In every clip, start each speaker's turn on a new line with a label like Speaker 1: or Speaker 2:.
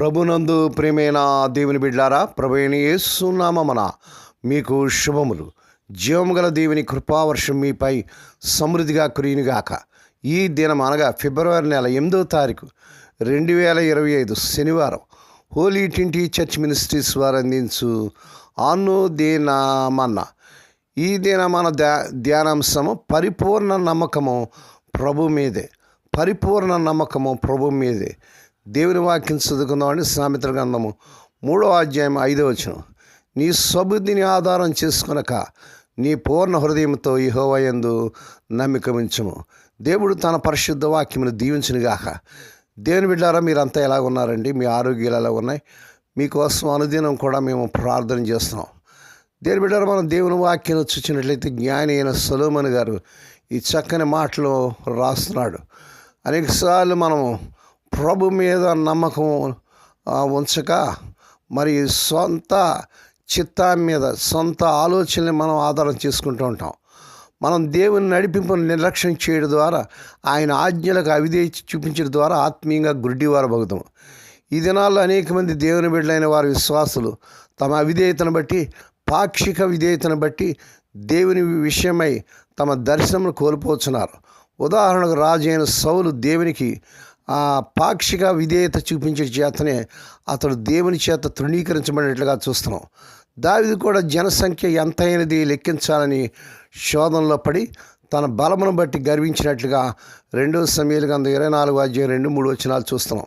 Speaker 1: ప్రభునందు ప్రేమైన దేవుని బిడ్డారా ప్రభుని ఏసునామన మీకు శుభములు. జీవము గల దేవుని కృపావర్షం మీపై సమృద్ధిగా కురియునుగాక. ఈ దినం అనగా ఫిబ్రవరి నెల ఎనిమిదో తారీఖు రెండు వేల ఇరవై ఐదు శనివారం హోలీ టింటీ చర్చ్ మినిస్ట్రీస్ వారు అందించు ఆను దేనామన్న ఈ దిన మన ధ్యా ధ్యానాంశము పరిపూర్ణ నమ్మకము ప్రభు మీదే. పరిపూర్ణ నమ్మకము ప్రభు మీదే. దేవుని వాక్యం చదువుకుందామని సామెతల గ్రంథము మూడో అధ్యాయం ఐదో వచనం. నీ సబుద్ధిని ఆధారం చేసుకునక నీ పూర్ణ హృదయంతో యెహోవాయందు నమ్మిక ఉంచము. దేవుడు తన పరిశుద్ధ వాక్యమును దీవించునుగాక. దేవుని బిడ్డారా మీరంతా ఎలా ఉన్నారండి? మీ ఆరోగ్యాలు ఎలా ఉన్నాయి? మీకోసం అనుదినం కూడా మేము ప్రార్థన చేస్తున్నాం. దేని బిడ్డారు మనం దేవుని వాక్యం చూసినట్లయితే జ్ఞాని అయిన సొలోమన్ గారు ఈ చక్కని మాటలు రాస్తున్నాడు. అనేకసార్లు మనము ప్రభు మీద నమ్మకం ఉంచక మరి సొంత చిత్తం మీద సొంత ఆలోచనని మనం ఆధారం చేసుకుంటూ ఉంటాం. మనం దేవుని నడిపింపును నిర్లక్ష్యం చేయడం ద్వారా ఆయన ఆజ్ఞలకు అవిధేయ చూపించడం ద్వారా ఆత్మీయంగా గుడ్డివారు భగుతాం ఈ దినాల్లో అనేక మంది దేవుని బిడ్డలైన వారి విశ్వాసులు తమ అవిధేయతను బట్టి పాక్షిక విధేయతను బట్టి దేవుని విషయమై తమ దర్శనమును కోల్పోతున్నారు. ఉదాహరణకు రాజైన సౌలు దేవునికి ఆ పాక్షిక విధేయత చూపించే చేతనే అతడు దేవుని చేత తృణీకరించబడినట్లుగా చూస్తున్నాం. దావిది కూడా జనసంఖ్య ఎంతైనది లెక్కించాలని శోధనలో పడి తన బలమును బట్టి గర్వించినట్లుగా రెండో సమయాలు గంధ ఇరవై నాలుగు అధ్యాయం రెండు మూడు వచనాలు చూస్తున్నాం.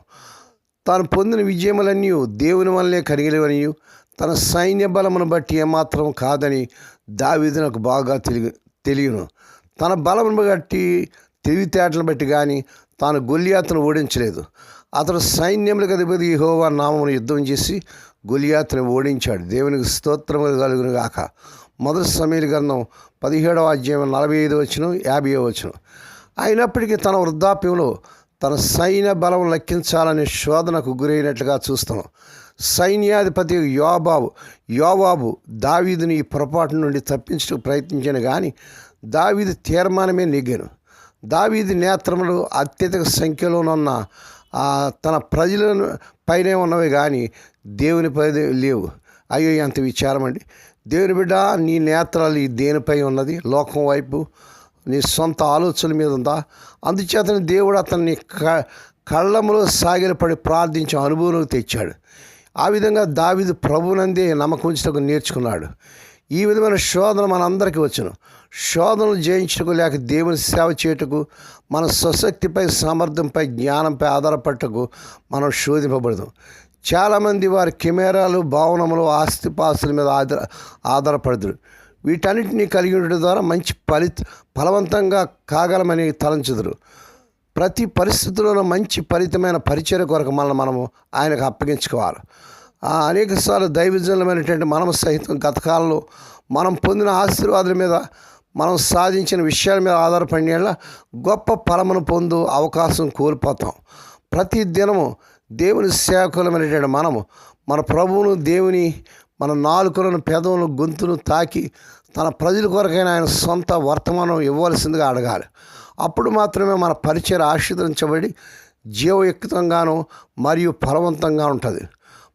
Speaker 1: తాను పొందిన విజయములన్నీ దేవుని వల్లే కరిగలేవని తన సైన్య బలమును బట్టి ఏమాత్రం కాదని దావీదు నాకు బాగా తెలియ తెలియను. తన బలమును బట్టి తెలివితేటలను బట్టి కానీ తాను గొల్లియాతను ఓడించలేదు. అతడు సైన్యములకు అధిపతి యహోవా నామమును యుద్ధం చేసి గొలియాతను ఓడించాడు. దేవునికి స్తోత్రములు కలుగును గాక మొదటి సమీర గ్రంథం పదిహేడవ అధ్యాయం నలభై ఐదు వచ్చిన యాభై వచ్చిన అయినప్పటికీ తన వృద్ధాప్యంలో తన సైన్య బలం లెక్కించాలనే శోధనకు గురైనట్లుగా చూస్తున్నాం సైన్యాధిపతి యోబాబు యోబాబు దావీదుని ఈ పొరపాటు నుండి తప్పించడానికి ప్రయత్నించాను కానీ దావీదు తీర్మానమే నెగ్గాను. దావీది నేత్రములు అత్యధిక సంఖ్యలోనున్న తన ప్రజలను పైనే ఉన్నవి కానీ దేవుని పై లేవు. అయ్యో ఎంత విచారం అండి. దేవుని బిడ్డ నీ నేత్రాలు ఈ దేనిపై ఉన్నది? లోకం వైపు నీ సొంత ఆలోచనల మీద ఉందా? అందుచేతనే దేవుడు అతన్ని క కళ్ళములో సాగిలపడి ప్రార్థించే అనుభవం తెచ్చాడు. ఆ విధంగా దావిదు ప్రభునందే నమ్మకం ఉంచటకు నేర్చుకున్నాడు. ఈ విధమైన శోధన మనందరికీ వచ్చును. శోధనలు జయించటకు లేక దేవుని సేవ చేయుటకు మన స్వశక్తిపై సామర్థ్యంపై జ్ఞానంపై ఆధారపడటకు మనం శోధింపబడదాం. చాలామంది వారి కెమెరాలు భావనములు ఆస్తిపాస్తుల మీద ఆధార ఆధారపడదురు. వీటన్నిటిని కలిగి ఉండడం ద్వారా మంచి ఫలిత ఫలవంతంగా కాగలమని తలంచుదురు. ప్రతి పరిస్థితుల్లోనూ మంచి ఫలితమైన పరిచయ కొరకు మనల్ని మనము ఆయనకు అప్పగించుకోవాలి. అనేకసార్లు దైవజనులమైనటువంటి మనం సహితం గతకాలంలో మనం పొందిన ఆశీర్వాదం మీద మనం సాధించిన విషయాల మీద ఆధారపడిన గొప్ప ఫలమును పొందు అవకాశం కోల్పోతాం. ప్రతి దినము దేవుని సేవకులమైనటువంటి మనము మన ప్రభువును దేవుని మన నాలుకలను పెదవులను గొంతును తాకి తన ప్రజల కొరకైన ఆయన సొంత వర్తమానం ఇవ్వాల్సిందిగా అడగాలి. అప్పుడు మాత్రమే మన పరిచయం ఆశీర్వదించబడి జీవయుక్తంగాను మరియు ఫలవంతంగా ఉంటుంది.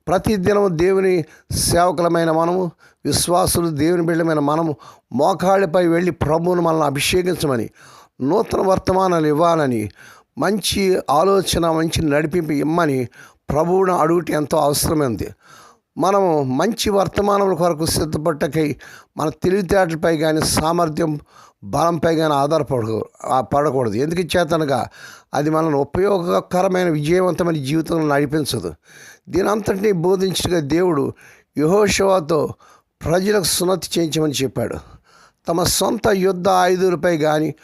Speaker 1: ప్రతిదినము దేవుని సేవకులమైన మనము విశ్వాసులు దేవుని బిడ్డమైన మనము మోకాళ్ళపై వెళ్ళి ప్రభువును మనల్ని అభిషేకించమని నూతన వర్తమానాలు ఇవ్వాలని మంచి ఆలోచన మంచి నడిపింపు ఇమ్మని ప్రభువును అడుగుట ఎంతో అవసరమైంది. మనము మంచి వర్తమానముల కొరకు సిద్ధపట్టకై మన తెలివితేటలపై కానీ సామర్థ్యం బలంపై కానీ ఆధారపడకూ పడకూడదు. ఎందుకు ఇచ్చేతనగా అది మనల్ని ఉపయోగకరమైన విజయవంతమైన జీవితంలో నడిపించదు. దీని అంతటినీ బోధించగా దేవుడు యహోషవాతో ప్రజలకు సున్నతి చేయించమని చెప్పాడు. తమ సొంత యుద్ధ ఆయుధులపై కానీ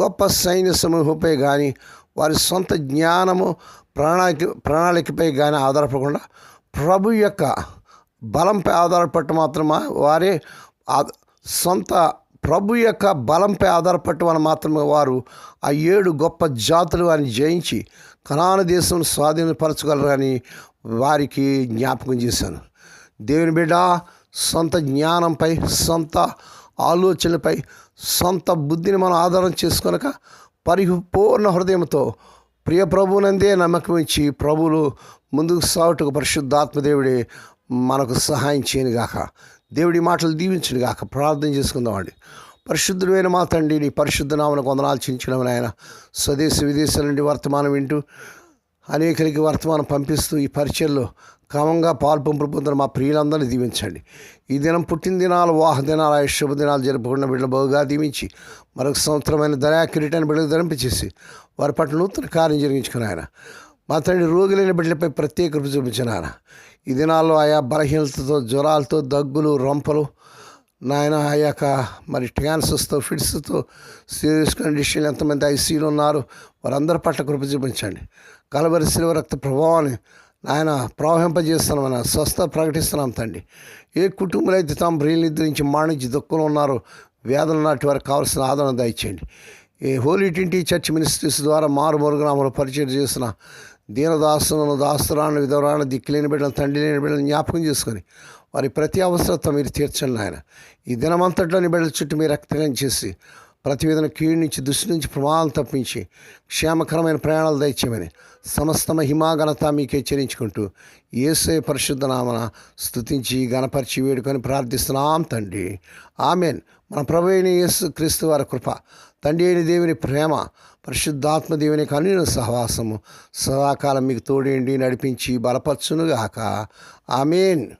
Speaker 1: గొప్ప సైన్య సమూహంపై కానీ వారి సొంత జ్ఞానము ప్రణాళిక ప్రణాళికపై కానీ ఆధారపడకుండా ప్రభు యొక్క బలంపై ఆధారపడటం మాత్రమే? వారే సొంత ప్రభు యొక్క బలంపై ఆధారపడటం వల్ల మాత్రమే వారు ఆ ఏడు గొప్ప జాతులు వారిని జయించి కణాన దేశం స్వాధీనపరచగలరని వారికి జ్ఞాపకం చేశాను. దేవుని బిడ్డ సొంత జ్ఞానంపై సొంత ఆలోచనలపై సొంత బుద్ధిని మనం ఆధారం చేసుకొనక పరిపూర్ణ హృదయంతో ప్రియ ప్రభువునందే నమ్మకం ఇచ్చి ప్రభువులు ముందుకు సాగుటకు పరిశుద్ధాత్మదేవుడే మనకు సహాయం చేయనుగాక. దేవుడి మాటలు దీవించండి కాక ప్రార్థన చేసుకుందామండి పరిశుద్ధుడైన మా తండ్రి నీ పరిశుద్ధ నామను కొందనాలు చించడం ఆయన స్వదేశ విదేశాల నుండి వర్తమానం వింటూ అనేకరికి వర్తమానం పంపిస్తూ ఈ పరిచయల్లో క్రమంగా పాల్పంపులు పొందిన మా ప్రియులందరినీ దీవించండి. ఈ దినం పుట్టినదినాలు వాహ దినాలు ఆయుష్ శుభ దినాలు జరుపుకున్న బిడ్డలు బహుగా దీవించి మరొక సంవత్సరమైన దయా కిరీటాన్ని బిడ్డలు ధరింపచేసి వారి పట్ల నూతన కార్యం జరిగించుకుని ఆయన మా తండ్రి రోగులైన బిడ్డలపై ప్రత్యేక కృప చూపించిన ఈ దినాల్లో ఆయా బలహీనతతో జ్వరాలతో దగ్గులు రొంపలు నాయన ఆ యొక్క మరి క్యాన్సర్స్తో ఫిట్స్తో సీరియస్ కండిషన్ ఎంతమంది ఐసీలు ఉన్నారు వారందరి పట్ల కృప చూపించండి. కలవరి శిలువ రక్త ప్రభావాన్ని నాయన ప్రవహింపజేస్తున్నామని స్వస్థ ప్రకటిస్తున్నాం తండ్రి. ఏ కుటుంబాలు అయితే తాము బ్రెయిన్ నిద్రించి మాణించి దుఃఖంలో ఉన్నారో వేదన నాటి వారికి కావాల్సిన ఆదరణ దయచేయండి. ఈ హోలీ ట్వంటీ చర్చ్ మినిస్ట్రీస్ ద్వారా మారుమూరు గ్రామంలో పరిచయం చేసిన దీనదాసులను దాస్తురాన్ని విధవరాన్ని దిక్కులేని బిడ్డలను తండ్రి లేని బిడ్డలను జ్ఞాపకం చేసుకొని వారి ప్రతి అవసరత మీరు తీర్చండి ఆయన. ఈ దినమంతట్లోని బిడ్డల చుట్టూ మీరు రక్తకం చేసి ప్రతి విధన కీడు నుంచి దృష్టి నుంచి ప్రమాదం తప్పించి క్షేమకరమైన ప్రయాణాలు దయచేయమని సమస్త హిమాఘనత మీకు హెచ్చరించుకుంటూ ఏసే పరిశుద్ధ నామన స్థుతించి గణపరిచి వేడుకొని ప్రార్థిస్తున్నాం తండ్రి. ఆమెన్. మన ప్రభు అయిన యేసు క్రీస్తు వారి కృప తండ్రి అయిన దేవుని ప్రేమ పరిశుద్ధాత్మ దేవుని కన్నుల సహవాసము. సదాకాలం మీకు తోడేండి నడిపించి బలపరచునుగాక. ఆమెన్.